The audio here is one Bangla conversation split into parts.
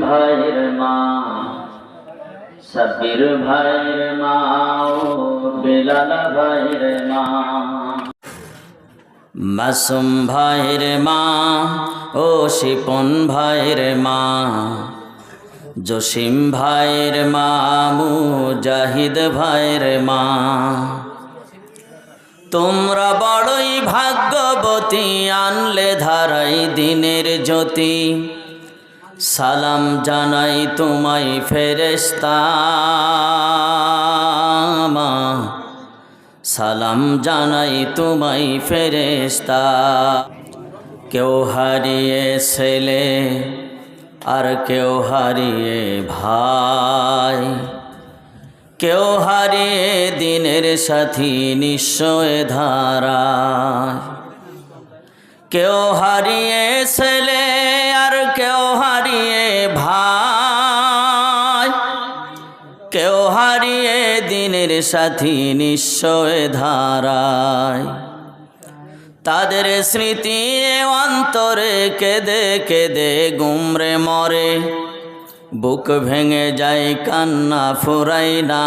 ভাইয়ের মা, সাব্বির ভাইয়ের মা ও বেলাল ভাইয়ের মা। মাসুম ভাইয়ের মা ও শিপন ভাইয়ের মা, জসিম ভাইয়ের মা, মুজাহিদ ভাইয়ের মা। তোমরা বড়ই ভাগ্যবতী, আনলে ধারাই দিনের জ্যোতি। সালাম জানাই তোমায় ফেরেস্তা সালাম জানাই তোমায় ফেরেস্তা কেউ হারিয়ে ছেলে আর কেউ হারিয়ে ভাই। কেউ হারিয়ে দিনের সাথী নিশ্চয় ধারা কেউ হারিয়ে ছেলে কেউ হারিয়ে দিনের সাথী নিশ্চয় ধারায়। তাদের স্মৃতি অন্তরে কেঁদে কেঁদে গুমরে মরে। বুক ভেঙে যায় কান্না ফুরাই না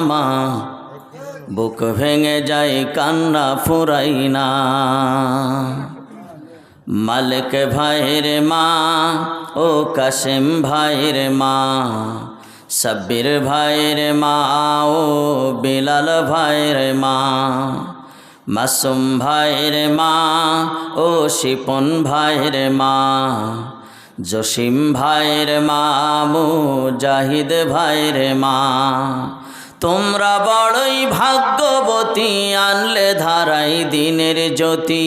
মা। বুক ভেঙে যায় কান্না ফুরাই না। মালিক ভাইর মা ও কাসেম ভাইর মা, সাব্বির ভাইর মা ও বিলাল ভাইর মা, মাসুম ভাইর মা ও শিপন ভাইর মা, জসিম ভাইর মা, মুজাহিদ ভাইর মা। তোমরা বড়ই ভাগ্যবতী, আনলে ধারাই দিনের জ্যোতি।